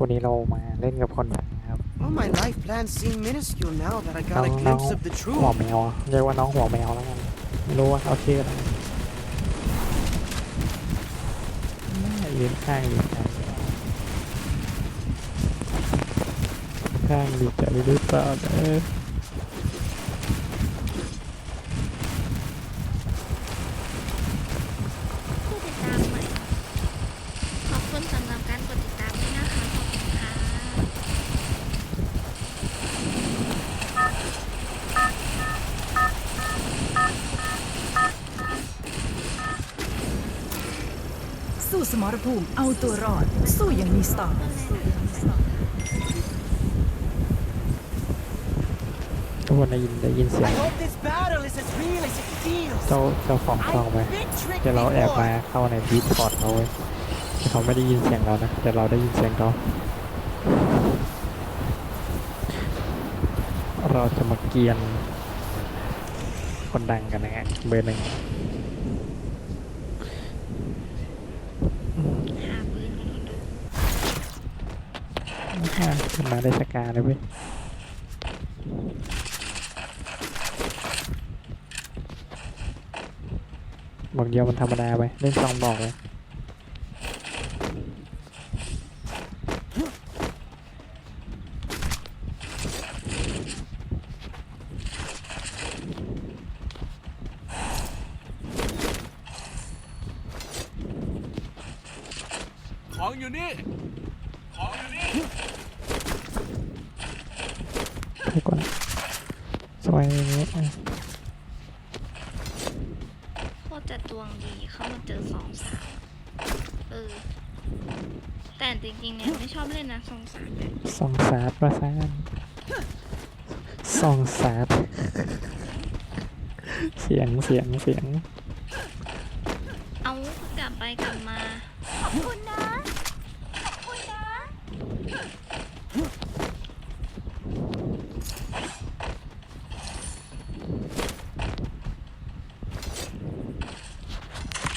วันนี้เรามาเล่นกับคนดังนะครับ Well, my life plans seem minuscule now that I น้อ got ง a น้อง glimpse of the หัว truth. แมวอะเรียกว่าน้องหัวแมวแล้วกันไม่รู้ว่าเอาชื่ออะไรน่ายืนข้างยืนข้างข้างดีใจหรือเปล่าเออ ผู้ติดตามใหม่ขอบคุณสำหรับการกดติดตามด้วยนะคะ ขอบคุณค่ะ สู้สม รภูมิเอาตัวรอด สู้อย่างมีสไตล์ทุกคนได้ยินได้ยินเสียง I hope this battle is as real as it feels. เจ้าเจ้าของช่องไหม I've been tricked เดี๋ยวเราแอบมา before. เข้าในดีพอร์ตเขาเว้ยแต่เขาไม่ได้ยินเสียงเรานะแต่เราได้ยินเสียงเขาเราจะมาเกรียนคนดังกันนะฮะเบอร์หนึ่ง หาปืนกันดู อะขึ้นมาได้สกาเลยเว้ยบอกเดียวมันธรรมดาไปเล่นซองบอกเลย ของอยู่นี่ ของอยู่นี่ ให้ก่อนสวยอย่างนี้อะ โคตร จะดวงดีเข้ามาเจอสองสามเออ แต่จริงๆเนี่ยไม่ชอบเล่นนะสองสามเนี่ยส่องสาดประสานส่องสาดเสียงเสียงเสียงเอากลับไปกลับมา ขอบคุณนะ ขอบคุณนะ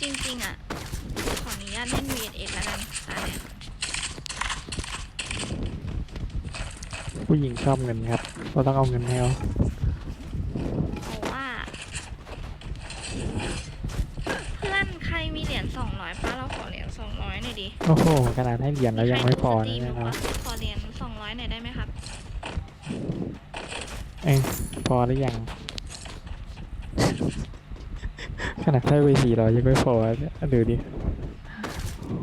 จ ริงๆอะ ขออนุญาตเล่น V1 แล้วกันตาเนี่ยผู้หญิงชอบเงินครับเราต้องเอาเงินให้เขาเพราะว่า เพื่อนใครมีเหรียญสองร้อยป้าเราขอเหรียญสองร้อยหน่อยดิโอ้โหขนาดให้เหรียญแล้วยังไม่พอใครนะดูสตรีมเนี่ยอยู่นะวะขอเหรียญสองร้อยหน่อยได้ไหมครับเอ้ยพอหรือยัง ขนาดให้ไปสี่ร้อยยังไม่พอดูดิ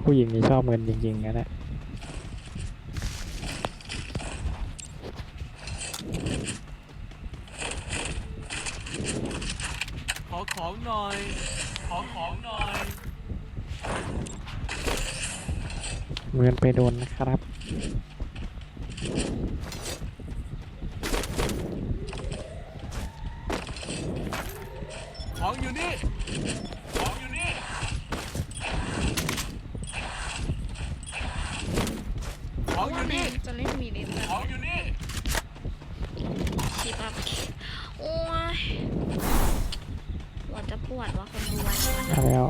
ผู้หญิงนี่ชอบเงินจริงๆนะเนี่ยขอของหน่อย ขอของหน่อยเงินไปโดนนะครับของอยู่นี่ ของอยู่นี่ของอยู่นี่ จะเล่นมีเหรียญของอยู่นี่ชิปอัพโอ้ยหัวจะปวดว่ะคนดูไว้เอาแล้ว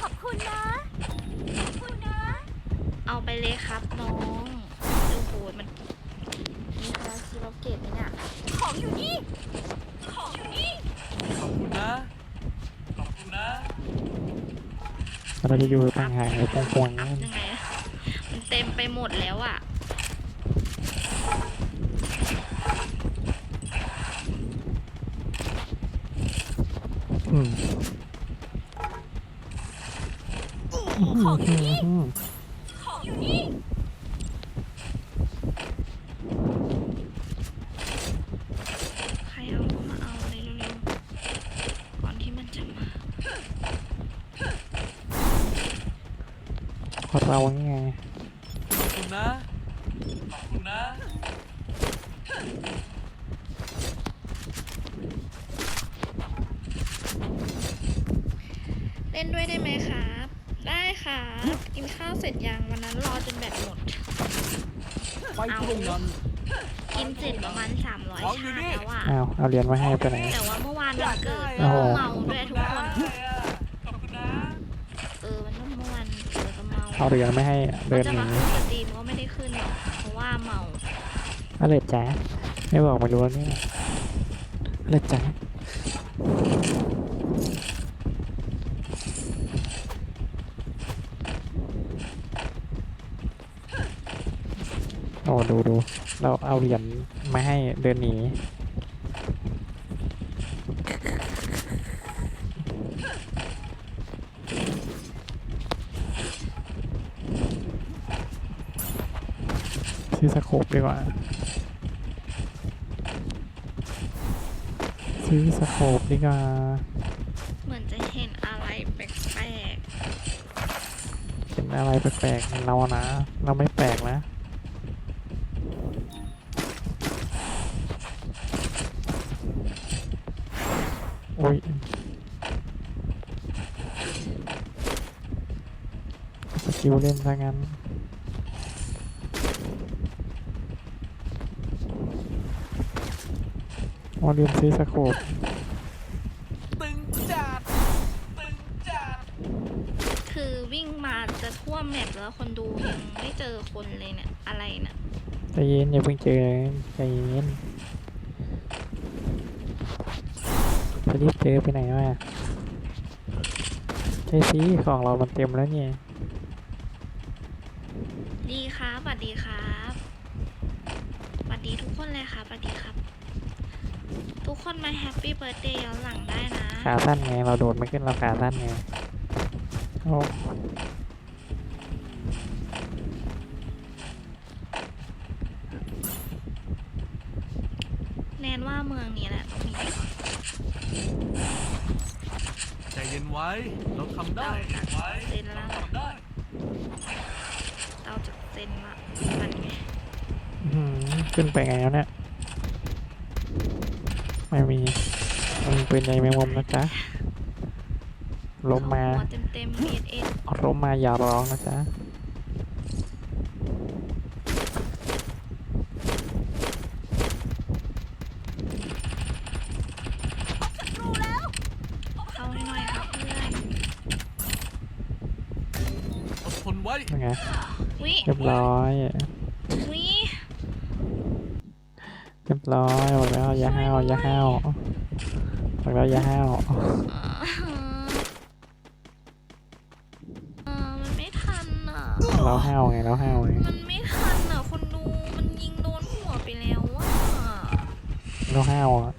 ขอบคุณนะ ขอบคุณนะ เอาไปเลยครับน้องโอ้โหมันมีใครคิดเราเก็บไหมเนี่ย ของอยู่นี่ ของอยู่นี่ขอบคุณนะ ขอบคุณนะ เราจะอยู่ต่างหากในพวงพวงๆอันั่พนยังไงอะมันเต็มไปหมดแล้วอะ อืมของอยู่นี่ของอยู่นี่ ใครเอาก็มาเอาเลยเร็วๆ ก่อนที่มันจะมา ขอ เราว่าไงขอบคุณนะขอบคุณนะเล่นด้วยได้ไหมครับ ได้ค่ะกินข้าวเสร็จยังวันนั้นรอจนแบตหมด ไปตรงนั้นกินเสร็จประมาณ300ชามแล้วอะ อ้าวเอาเหรียญมาให้ไปไหน แต่ว่าเมื่อวานวันเกิดโอ้ก็โหเมาด้วยทุกคน ขอบคุณนะ เออมันต้องเมื่อวานเกิดก็เมาเอาเหรียญไม่ให้เดินจะหนีมาขึ้นสตรีมก็ไม่ได้ขึ้นหรอกเพราะว่าเมาอะไรจ๊ะไม่บอกไม่รู้เนี่ยอะไรจ๊ะโอ้ดูดูเราเอาเหรียญมาให้เดินหนี ซื้อสโคปดีกว่า ซื้อสโคปดีกว่า เหมือนจะเห็นอะไรแปลกเป็นอะไรแปลกๆเรานะ เราไม่แปลกนะ โอ้ยสกิลเล่นซะงั้น อ๋อลืมซื้อสโคปตึงจัดตึงจัดๆคือวิ่งมาจะทั่วแมปแล้วคนดูยังไม่เจอคนเลยเนี่ย อะไรเนี่ยใจเย็นอย่าเพิ่งเจอใจเย็นจะรีบเจอไปไหนวะใช่สิของเรามันเต็มแล้วเนี่ย ดีครับสวัสดีครับสวัสดีทุกคนเลยครับสวัสดีครับ ทุกคนมาแฮปปี้เบิร์ดเดย์ย้อนหลังได้นะ ขาสั้นไง เราโดดไม่ขึ้นเราขาสั้นไงโอ้แนนว่าเมืองนี้แหละต้องมีใจเย็นไว้ เราทำได้ไว้เซ็นละทำได้เราจะเซ็นละมันไง อื้อหือขึ้นไปไงแล้วเนี่ย ไม่มีมันมีปืนใหญ่แมงมุมนะจ๊ะล้มมาหัวเต็มเต็มเอสเอสล้มมาอย่าร้องนะจ๊ะเข้าให้หน่อยครับเพื่อนอดทนไว้ยังไงวิเรียบร้อย วิ เรียบร้อยบอกแล้วอย่าห้าวอย่าห้าวบอกแล้วอย่าห้าวเออเออมันไม่ทันอะ เราห้าวไงเราห้าวไงมันไม่ทันอะคนดูมันยิงโดนหัวไปแล้วอะ เราห้าวอะ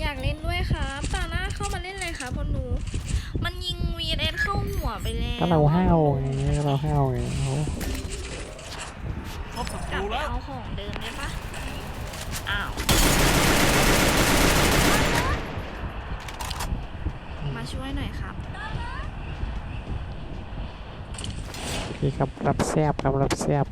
อยากเล่นด้วยครับตาหน้าเข้ามาเล่นเลยครับคนดู มันยิง VS เข้าหัวไปแล้วก็เราห้าวไงก็เราห้าวไงโอ้ พบศัตกลับรูไปแล้ว เอาของเดิมได้ปะ อ้าว มาช่วยหน่อยครับ พี่ครับรับแซบครับรับแซบ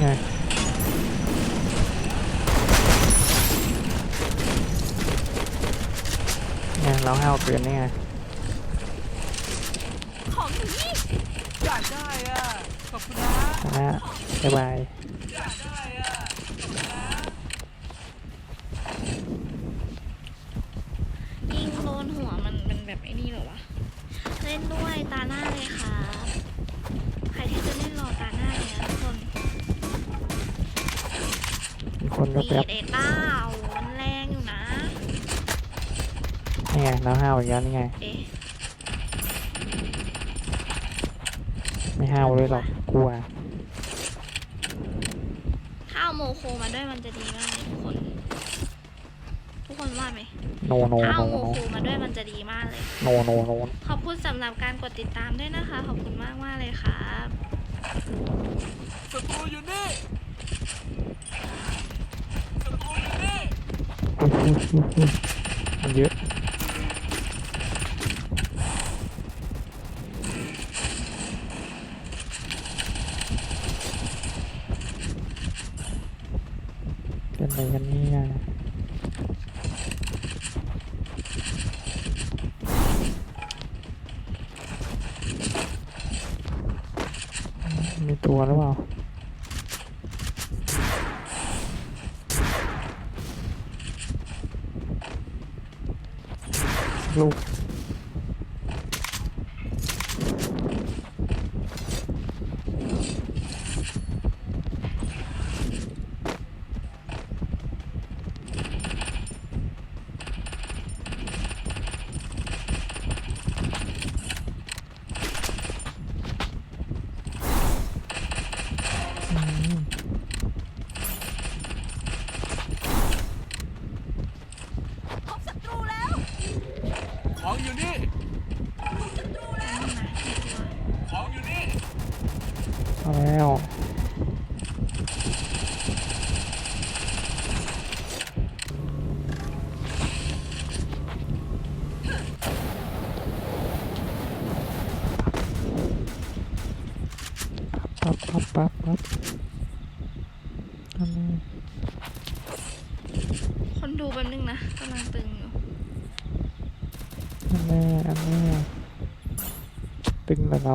ไง ไงเราห้าวเกินนี่ไงของอยู่นี่อยากได้อะขอบคุณนะนะบ๊ายบายอยากได้อะยิงโดนหัวมันมันแบบไอ้นี่เหรอวะ เล่นด้วยตาหน้าเลยครับใครที่จะเล่นรอตาหน้าเลยนะทุกคน มีคนก็มีแป๊บเดต้ามันแรงอยู่นะ นี่ ไงเราห้าวอีกแล้วนี่ไง เอ๊ะไม่ห้าวเลยหรอกกลัว ถ้าเอาโมโคมาด้วยมันจะดีมากเลยทุกคน ทุกคนว่าไหมโนโนถ้าโนเอาโมโนคูมาด้วยมันจะดีมากเลย โนโนโนขอบคุณสำหรับการกดติดตามด้วยนะคะ ขอบคุณมากมากๆเลยครับศัตรูอยู่นี่ศัตรูอยู่นี่อุ๊ยอุ๊ยอุ๊ยอุ๊ยมันเยอะเป็นอะไรกันเนี่ยมี ตัวหรือเปล่าลูก อืม ของอยู่นี่ ของอยู่นี่ เอาแล้ว ปั๊บปั๊บปั๊บปั๊บอันนี้ คนดูแป๊บนึงนะกำลังตึงอยู่อันนี้อันนี้ตึงแต่เรา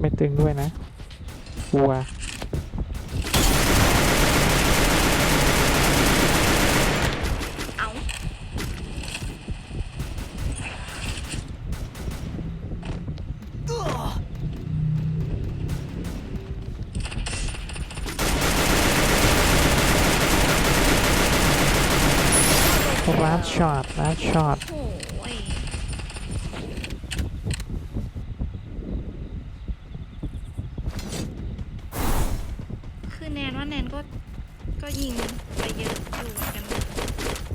ไม่ตึงด้วยนะกลัว ช็อตรัดช็อตโอ้ยคือแนนว่าแนนก็ ก็ยิงไปเยอะอยู่เหมือนกันนะ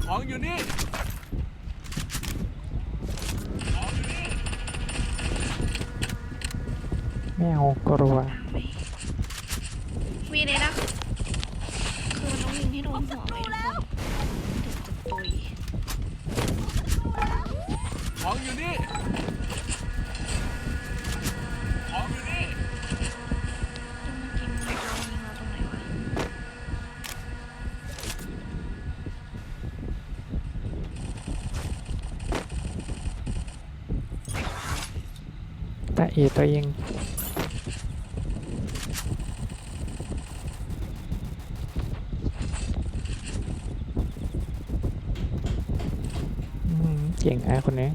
ของอยู่นี่ไม่เอากลัววีเลยนะ คือมันต้องยิงให้โดนหัวไว้ทุกคนถึงจะตุย ของอยู่นี่ ของอยู่นี่ ต้องมากินมันจะยิงเราตรงไหนวะ แต่ เอตัวเองอืมเก่งอะคนนี้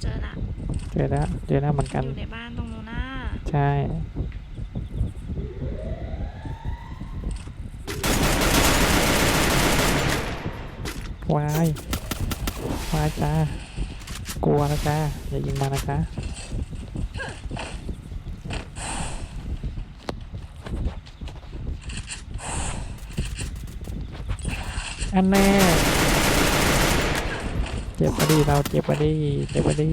เจอละเจอแล้วเจอแล้วเหมือนอกันยู่ในบ้านตรงนู้นน่ะใช่วายวายจ้า กลัวนะจ๊ะอย่ายิงมานะจ๊ะอันแน่เจ็บปดีเราเจ็บปดีเจ็บปดี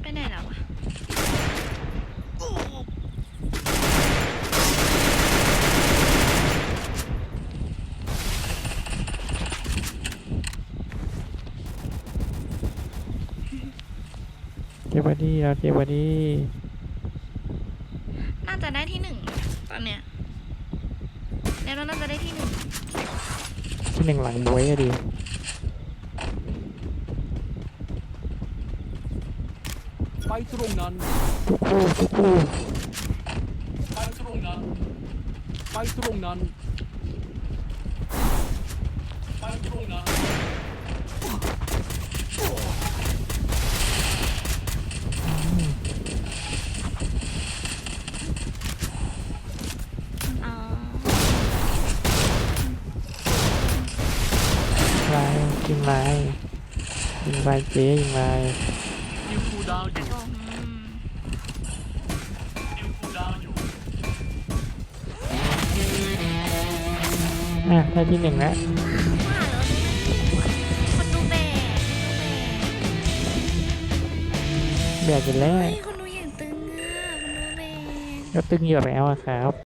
ไปไหนแล้ววะ เจ็บปะดีเราเจ็บปะดีน่าจะได้ที่หนึ่งนะตอนเนี้ยแนนว่าน่าจะได้ที่หนึ่งที่หนึ่งหลังบวยอะดีไปตรงนั้นทุกคู่ทุกคู่ไปตรงนั้นไปตรงนั้น ยิงไปยิงไปเจ๊ยิงไปยิาวอ่ค่ะได้ที่หนึ่งแล้วคนดูแบกแบกไปแล้วคนดูาตึงอก็ตึงอยู่แล้วครับ